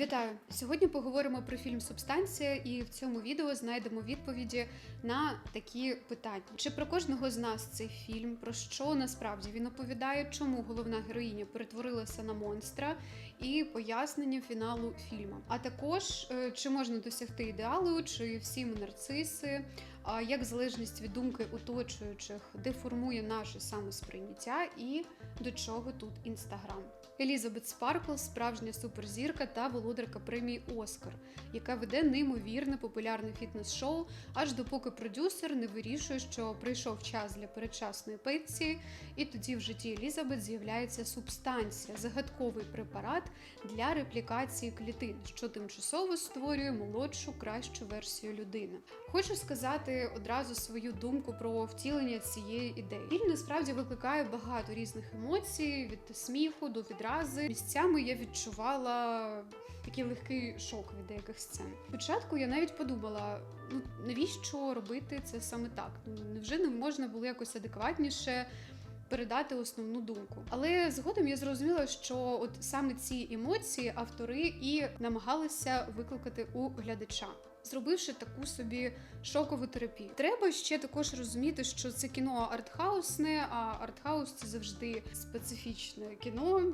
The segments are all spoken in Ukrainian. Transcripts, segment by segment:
Вітаю! Сьогодні поговоримо про фільм Субстанція, і в цьому відео знайдемо відповіді на такі питання: чи про кожного з нас цей фільм, про що насправді він оповідає, чому головна героїня перетворилася на монстра, і пояснення фіналу фільму. А також е, чи можна досягти ідеалу, чи всі ми нарциси, як залежність від думки оточуючих деформує наше самосприйняття, і до чого тут інстаграм. Елізабет Спаркл справжня суперзірка та володарка премії Оскар, яка веде неймовірне популярне фітнес-шоу, аж допоки продюсер не вирішує, що прийшов час для передчасної пенсії, і тоді в житті Елізабет з'являється субстанція, загадковий препарат для реплікації клітин, що тимчасово створює молодшу, кращу версію людини. Хочу сказати одразу свою думку про втілення цієї ідеї. Фільм насправді викликає багато різних емоцій від сміху до відрази. Місцями я відчувала такий легкий шок від деяких сцен. Спочатку я навіть подумала: ну навіщо робити це саме так? Невже не можна було якось адекватніше? Передати основну думку, але згодом я зрозуміла, що от саме ці емоції автори і намагалися викликати у глядача, зробивши таку собі шокову терапію. Треба ще також розуміти, що це кіно артхаусне, а артхаус це завжди специфічне кіно.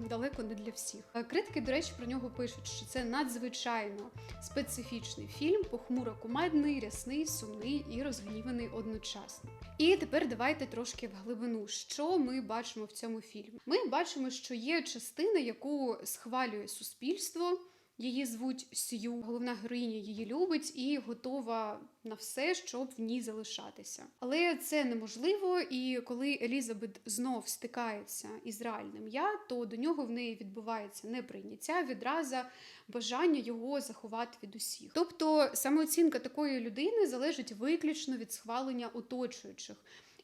Далеко не для всіх. Е, Критики, до речі, про нього пишуть, що це надзвичайно специфічний фільм, похмуро кумедний, рясний, сумний і розгніваний одночасно. І тепер давайте трошки в глибину, що ми бачимо в цьому фільмі. Ми бачимо, що є частина, яку схвалює суспільство. Її звуть Сью, головна героїня її любить і готова на все, щоб в ній залишатися. Але це неможливо, і коли Елізабет знов стикається із реальним я, то до нього в неї відбувається неприйняття, відраза, бажання його заховати від усіх. Тобто самооцінка такої людини залежить виключно від схвалення оточуючих.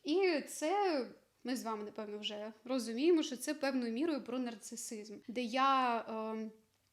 І це. Ми з вами, напевно, вже розуміємо, що це певною мірою про нарцисизм, де я. Е,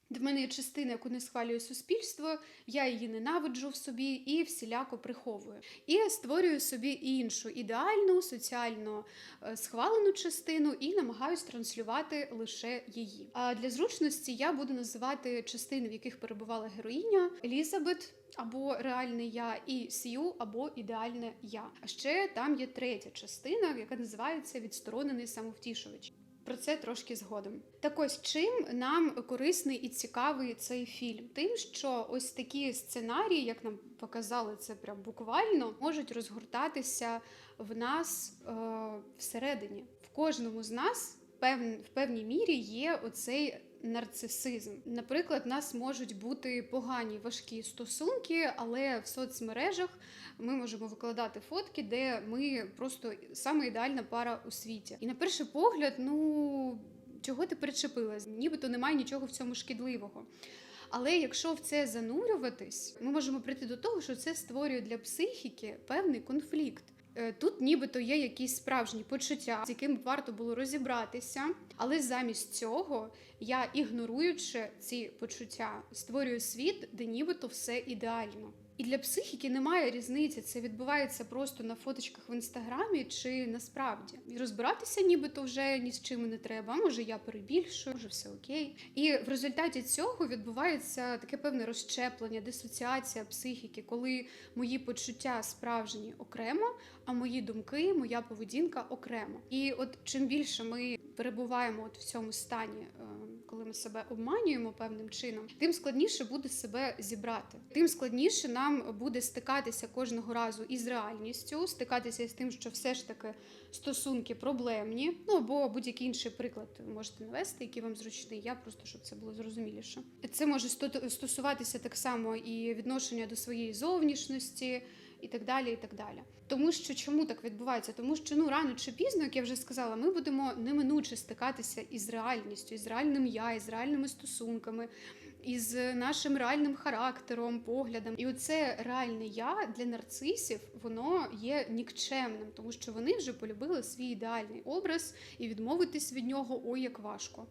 в мене є частина, яку не схвалює суспільство, я її ненавиджу в собі і всіляко приховую. І створюю собі іншу ідеальну, соціально е, схвалену частину і намагаюсь транслювати лише її. А для зручності я буду називати частини, в яких перебувала героїня Елізабет. Або реальне я і Сью, або ідеальне я. А ще там є третя частина, яка називається відсторонений самовтішувач. Про це трошки згодом. Так ось чим нам корисний і цікавий цей фільм? Тим, що ось такі сценарії, як нам показали це прям буквально, можуть розгортатися в нас е, всередині. В кожному з нас пев, в певній мірі є оцей нарцисизм. Наприклад, в нас можуть бути погані важкі стосунки, але в соцмережах ми можемо викладати фотки, де ми просто саме ідеальна пара у світі. І на перший погляд, ну чого ти причепилась? Нібито немає нічого в цьому шкідливого. Але якщо в це занурюватись, ми можемо прийти до того, що це створює для психіки певний конфлікт. Е, Тут нібито є якісь справжні почуття, з якими варто було розібратися, але замість цього я, ігноруючи ці почуття, створюю світ, де нібито все ідеально. І для психіки немає різниці, це відбувається просто на фоточках в інстаграмі чи насправді. І розбиратися нібито вже ні з чим не треба. Може, я перебільшую, може все окей. І в результаті цього відбувається таке певне розщеплення, дисоціація психіки, коли мої почуття справжні окремо, а мої думки, моя поведінка окремо. І от чим більше ми перебуваємо от в цьому стані, е, коли ми себе обманюємо певним чином, тим складніше буде себе зібрати, тим складніше нам буде стикатися кожного разу із реальністю, стикатися з тим, що все ж таки стосунки проблемні. Ну або будь-який інший приклад можете навести, який вам зручний. Я просто щоб це було зрозуміліше. Це може сто- стосуватися так само і відношення до своєї зовнішності. І так далі, і так далі. Тому що чому так відбувається? Тому що ну рано чи пізно, як я вже сказала, ми будемо неминуче стикатися із реальністю, із реальним я, із реальними стосунками, із нашим реальним характером, поглядом. І оце реальне я для нарцисів воно є нікчемним, тому що вони вже полюбили свій ідеальний образ і відмовитись від нього ой як важко.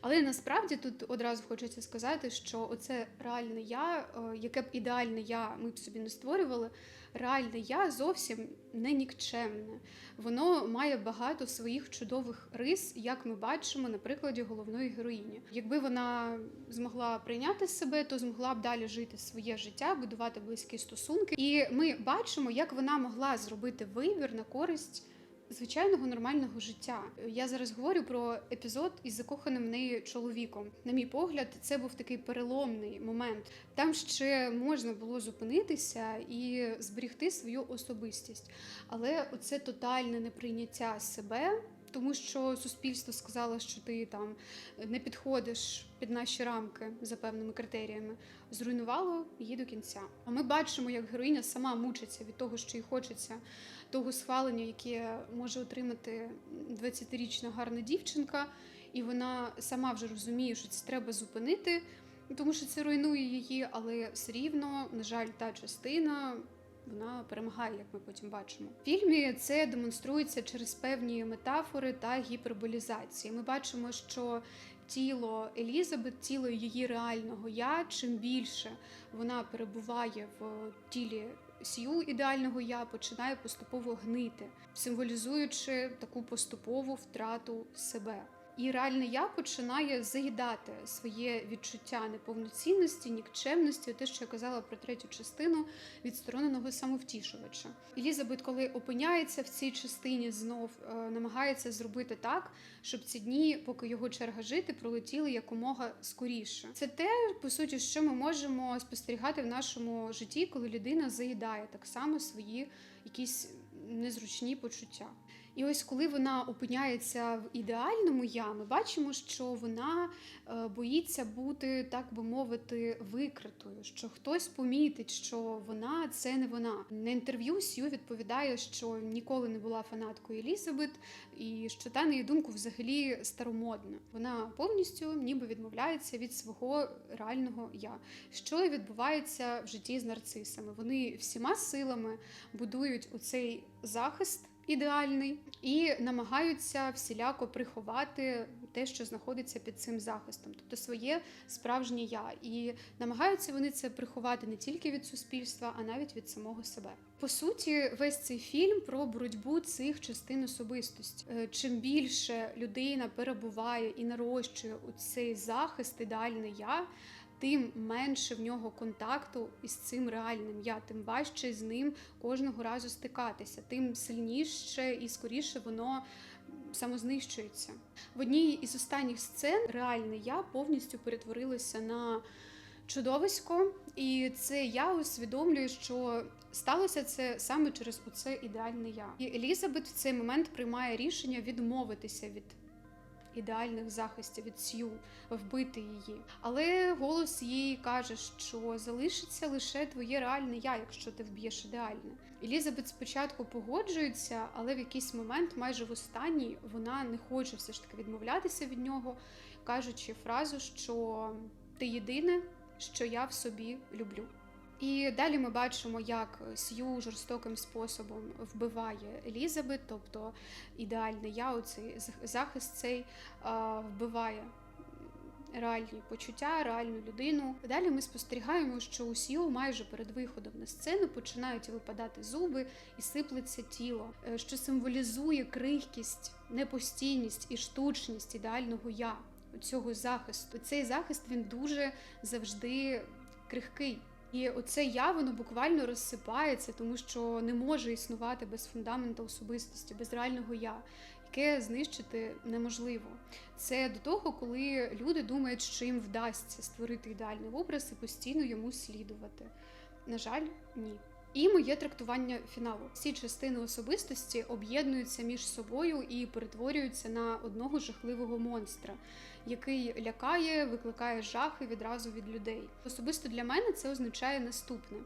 Але насправді тут одразу хочеться сказати, що оце реальне я, е, яке б ідеальне я ми б собі не створювали, реальне я зовсім не нікчемне. Воно має багато своїх чудових рис, як ми бачимо на прикладі головної героїні. Якби вона змогла прийняти себе, то змогла б далі жити своє життя, будувати близькі стосунки. І ми бачимо, як вона могла зробити вибір на користь. Звичайного нормального життя. Я зараз говорю про епізод із закоханим в неї чоловіком. На мій погляд, це був такий переломний момент. Там ще можна було зупинитися і зберігти свою особистість, але оце тотальне неприйняття себе. Тому що суспільство сказало, що ти там не підходиш під наші рамки за певними критеріями, зруйнувало її до кінця. А ми бачимо, як героїня сама мучиться від того, що їй хочеться того схвалення, яке може отримати 20-річна гарна дівчинка, і вона сама вже розуміє, що це треба зупинити, тому що це руйнує її, але все рівно, на жаль, та частина. Вона перемагає, як ми потім бачимо. В фільмі це демонструється через певні метафори та гіперболізації. Ми бачимо, що тіло Елізабет, тіло її реального я, чим більше вона перебуває в тілі сію ідеального я, починає поступово гнити, символізуючи таку поступову втрату себе. І реальне я починає заїдати своє відчуття неповноцінності, нікчемності, те, що я казала про третю частину відстороненого самовтішувача. Елізабет, коли опиняється в цій частині, знов е, намагається зробити так, щоб ці дні, поки його черга жити, пролетіли якомога скоріше. Це те, по суті, що ми можемо спостерігати в нашому житті, коли людина заїдає так само свої якісь незручні почуття. І ось коли вона опиняється в ідеальному я, ми бачимо, що вона е, боїться бути, так би мовити, викритою, що хтось помітить, що вона це не вона. На інтерв'ю Сью відповідає, що ніколи не була фанаткою Елізабет, і що та на її думку взагалі старомодна. Вона повністю ніби відмовляється від свого реального я. Що відбувається в житті з нарцисами. Вони всіма силами будують оцей захист ідеальний, і намагаються всіляко приховати те, що знаходиться під цим захистом, тобто своє справжнє я. І намагаються вони це приховати не тільки від суспільства, а навіть від самого себе. По суті, весь цей фільм про боротьбу цих частин особистості. Е, чим більше людина перебуває і нарощує у цей захист, ідеальне я тим менше в нього контакту із цим реальним я, тим важче з ним кожного разу стикатися, тим сильніше і скоріше воно самознищується. В одній із останніх сцен реальне я повністю перетворилося на чудовисько, і це я усвідомлюю, що сталося це саме через оце ідеальне я. І Елізабет в цей момент приймає рішення відмовитися від ідеальних захистів від Сью, вбити її. Але голос їй каже, що залишиться лише твоє реальне я, якщо ти вб'єш ідеальне. Елізабет спочатку погоджується, але в якийсь момент, майже в останній, вона не хоче все ж таки відмовлятися від нього, кажучи фразу, що ти єдине, що я в собі люблю. І далі ми бачимо, як Сью жорстоким способом вбиває Елізабет, тобто ідеальний я, оцей захист цей вбиває реальні почуття, реальну людину. Далі ми спостерігаємо, що у Сью майже перед виходом на сцену починають випадати зуби і сиплеться тіло, е, що символізує крихкість, непостійність і штучність ідеального я. Цього захисту. Цей захист він дуже завжди крихкий. І оце я воно буквально розсипається, тому що не може існувати без фундаменту особистості, без реального я, яке знищити неможливо. Це до того, коли люди думають, що їм вдасться створити ідеальний образ і постійно йому слідувати. На жаль, ні. І моє трактування фіналу. Всі частини особистості об'єднуються між собою і перетворюються на одного жахливого монстра, який лякає, викликає жахи відразу від людей. Особисто для мене це означає наступне: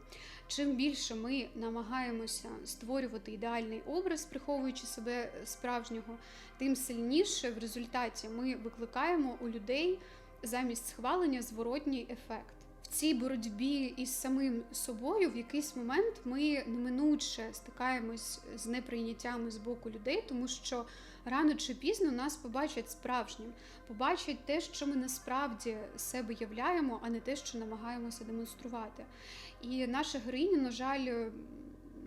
чим більше ми намагаємося створювати ідеальний образ, приховуючи себе справжнього, тим сильніше в результаті ми викликаємо у людей замість схвалення зворотній ефект В цій боротьбі із самим собою в якийсь момент ми неминуче стикаємось з неприйняттями з боку людей, тому що рано чи пізно нас побачать справжнім, побачать те, що ми насправді себе являємо, а не те, що намагаємося демонструвати. І наша героїня, на жаль,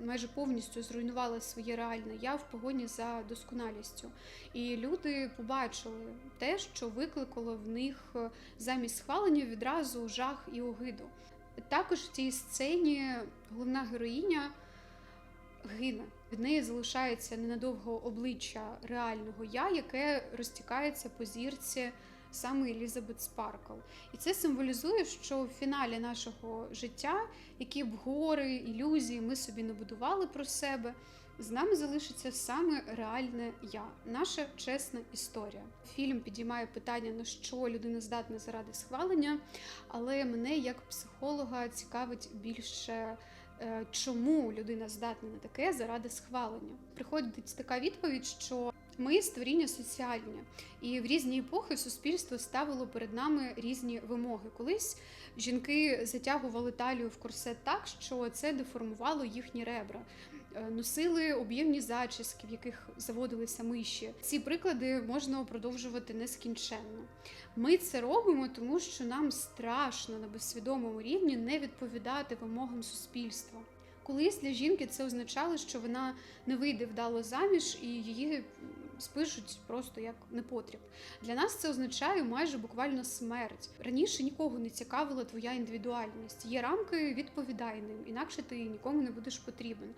майже повністю зруйнувала своє реальне я в погоні за досконалістю. І люди побачили те, що викликало в них е, замість схвалення відразу жах і огиду. Також в цій сцені головна героїня гине. Від неї залишається ненадовго обличчя реального я, яке розтікається по зірці саме Елізабет Спаркл. І це символізує, що в фіналі нашого життя, які б гори, ілюзії ми собі не будували про себе, з нами залишиться саме реальне я, наша чесна історія. Фільм підіймає питання, на що людина здатна заради схвалення, але мене як психолога цікавить більше. Е, Чому людина здатна на таке заради схвалення? Приходить така відповідь, що ми створіння соціальне, і в різні епохи суспільство ставило перед нами різні вимоги. Колись жінки затягували талію в корсет так, що це деформувало їхні ребра. Е, Носили об'ємні зачіски, в яких заводилися миші. Ці приклади можна продовжувати нескінченно. Ми це робимо, тому що нам страшно на безсвідомому рівні не відповідати вимогам суспільства. Колись для жінки це означало, що вона не вийде вдало заміж і її спишуть просто як непотріб. Для нас це означає майже буквально смерть. Раніше нікого не цікавила твоя індивідуальність. Є рамки, відповідай ним, інакше ти нікому не будеш потрібен.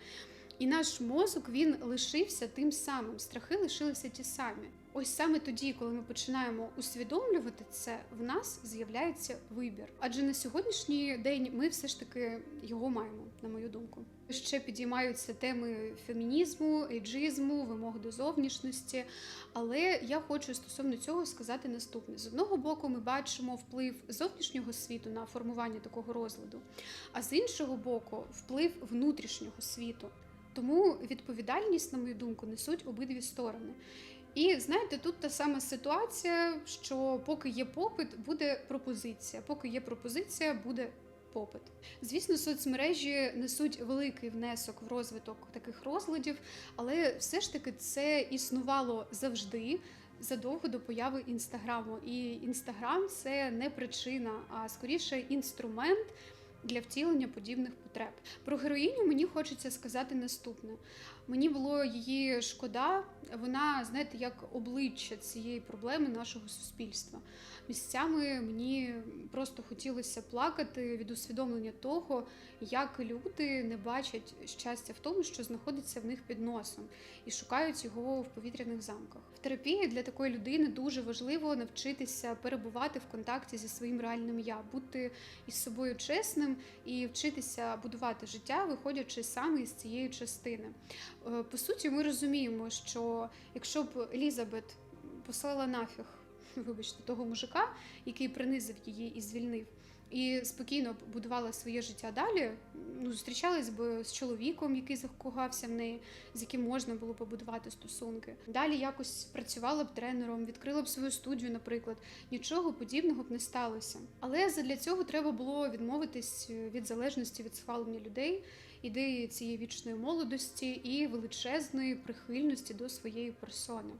І наш мозок він лишився тим самим, страхи лишилися ті самі. Ось саме тоді, коли ми починаємо усвідомлювати це, в нас з'являється вибір. Адже на сьогоднішній день ми все ж таки його маємо, на мою думку. Ще підіймаються теми фемінізму, ейджизму, вимог до зовнішності. Але я хочу стосовно цього сказати наступне: з одного боку, ми бачимо вплив зовнішнього світу на формування такого розладу, а з іншого боку, вплив внутрішнього світу. Тому відповідальність, на мою думку, несуть обидві сторони. І знаєте, тут та сама ситуація, що поки є попит, буде пропозиція. Поки є пропозиція, буде попит. Звісно, соцмережі несуть великий внесок в розвиток таких розладів, але все ж таки це існувало завжди. Задовго до появи інстаграму, і інстаграм це не причина, а скоріше інструмент для втілення подібних потреб. Про героїню мені хочеться сказати наступне: мені було її шкода, вона, знаєте, як обличчя цієї проблеми нашого суспільства. Місцями мені просто хотілося плакати від усвідомлення того, як люди не бачать щастя в тому, що знаходиться в них під носом, і шукають його в повітряних замках. В терапії для такої людини дуже важливо навчитися перебувати в контакті зі своїм реальним я, бути із собою чесним і вчитися будувати життя, виходячи саме із цієї частини. Е, По суті, ми розуміємо, що якщо б Елізабет послала нафіг, вибачте, того мужика, який принизив її і звільнив. І спокійно будувала своє життя далі. Ну, зустрічалась би з чоловіком, який закохався в неї, з яким можна було побудувати стосунки. Далі якось працювала б тренером, відкрила б свою студію, наприклад. Нічого подібного б не сталося. Але задля цього треба було відмовитись від залежності від схвалення людей, ідеї цієї вічної молодості і величезної прихильності до своєї персони.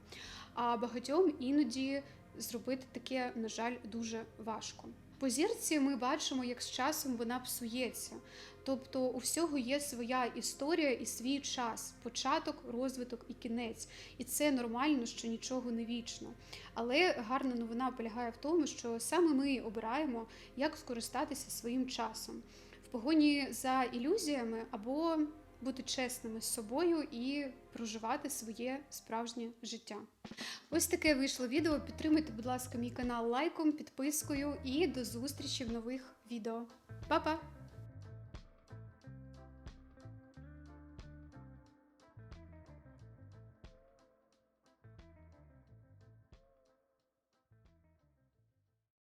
А багатьом іноді зробити таке, на жаль, дуже важко. По зірці ми бачимо, як з часом вона псується. Тобто у всього є своя історія і свій час, початок, розвиток і кінець. І це нормально, що нічого не вічно. Але гарна новина полягає в тому, що саме ми обираємо, як скористатися своїм часом погоні за ілюзіями або бути чесними з собою і проживати своє справжнє життя. Ось таке вийшло відео. Підтримуйте, будь ласка, мій канал лайком, підпискою і до зустрічі в нових відео. Па-па!